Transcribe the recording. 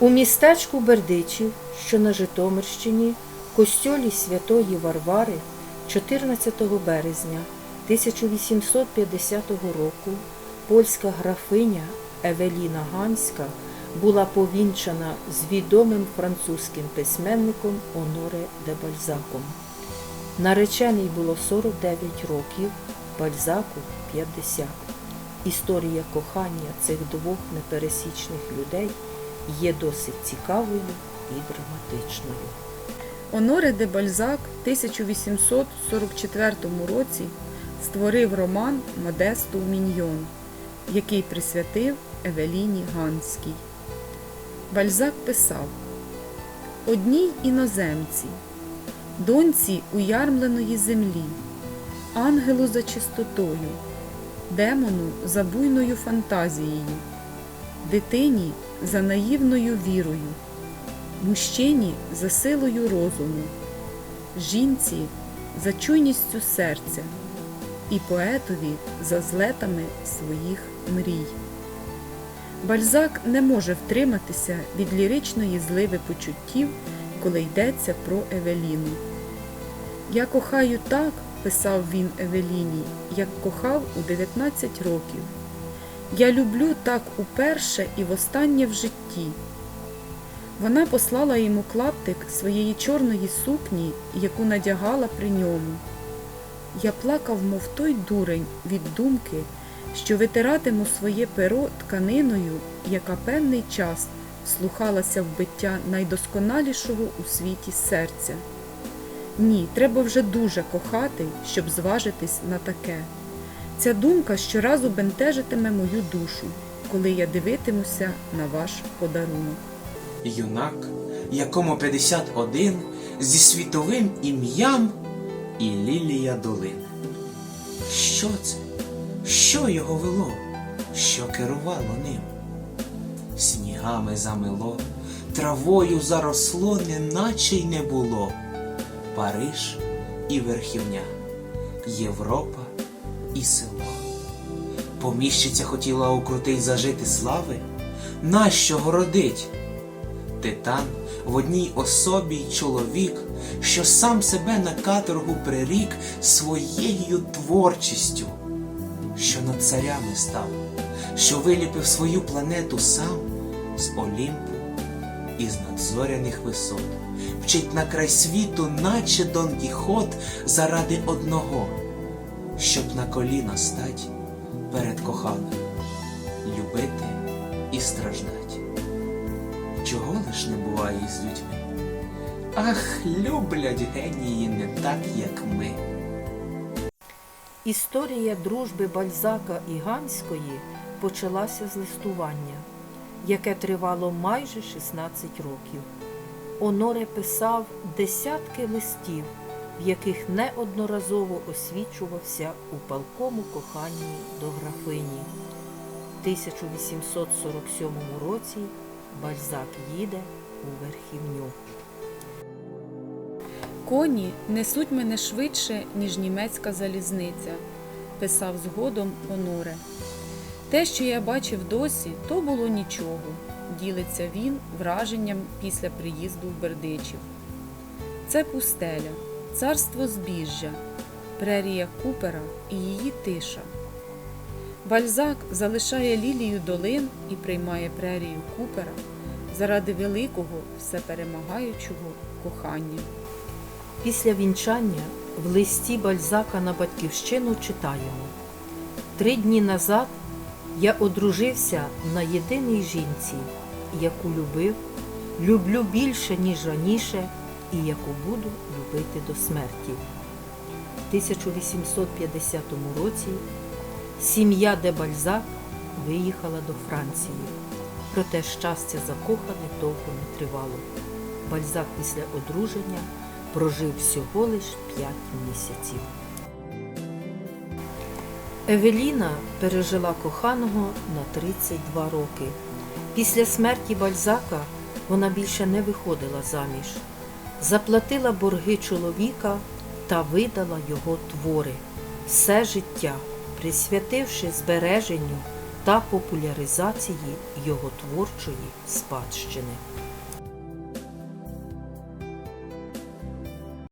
У містечку Бердичів, що на Житомирщині, костьолі Святої Варвари 14 березня 1850 року польська графиня Евеліна Ганська була повінчана з відомим французьким письменником Оноре де Бальзаком. Наречений було 49 років, Бальзаку 50. Історія кохання цих двох непересічних людей є досить цікавою і драматичною. Оноре де Бальзак в 1844 році створив роман Модесту Міньйон, який присвятив Евеліні Ганській. Бальзак писав Одній іноземці, доньці уярмленої землі, ангелу за чистотою, демону за буйною фантазією, дитині за наївною вірою, мужчині за силою розуму, жінці за чуйністю серця і поетові за злетами своїх мрій. Бальзак не може втриматися від ліричної зливи почуттів, коли йдеться про Евеліну. Я кохаю так, писав він Евеліні, як кохав у 19 років. Я люблю так уперше і востаннє в житті. Вона послала йому клаптик своєї чорної сукні, яку надягала при ньому. Я плакав, мов той дурень, від думки, що витиратиму своє перо тканиною, яка певний час слухалася в биття найдосконалішого у світі серця. Ні, треба вже дуже кохати, щоб зважитись на таке. Ця думка щоразу бентежитиме мою душу, коли я дивитимуся на ваш подарунок. Юнак, якому 51, зі світовим ім'ям і лілія долин. Що це? Що його вело? Що керувало ним? Снігами замело, травою заросло, неначе й не було. Париж і верхівня, Європа і село. Поміщиця хотіла у крутий зажити слави, нащо городить? Титан в одній особі й чоловік, що сам себе на каторгу прирік своєю творчістю, що над царями став, що виліпив свою планету сам з Олімпу із надзоряних висот, вчить на край світу, наче Дон Кіхот, заради одного, щоб на коліна стать перед коханою, любити і страждать чого лиш не буває із людьми. Ах, люблять генії не так, як ми. Історія дружби Бальзака і Ганської почалася з листування, яке тривало майже 16 років. Оноре писав десятки листів, в яких неодноразово освічувався у палкому коханні до графині. В 1847 році Бальзак їде у Верхівню. Коні несуть мене швидше, ніж німецька залізниця, писав згодом Оноре. Те, що я бачив досі, то було нічого, ділиться він враженням після приїзду в Бердичів. Це пустеля, царство збіжжя, прерія Купера і її тиша. Бальзак залишає лілію долин і приймає прерію Купера заради великого всеперемагаючого кохання. Після вінчання в листі Бальзака на батьківщину читаємо Три дні назад я одружився на єдиній жінці, яку любив, люблю більше, ніж раніше, і яку буду любити до смерті. В 1850 році сім'я де Бальзак виїхала до Франції. Проте щастя закоханих довго не тривало. Бальзак після одруження прожив всього лиш 5 місяців. Евеліна пережила коханого на 32 роки. Після смерті Бальзака вона більше не виходила заміж, заплатила борги чоловіка та видала його твори, все життя, присвятивши збереженню та популяризації його творчої спадщини.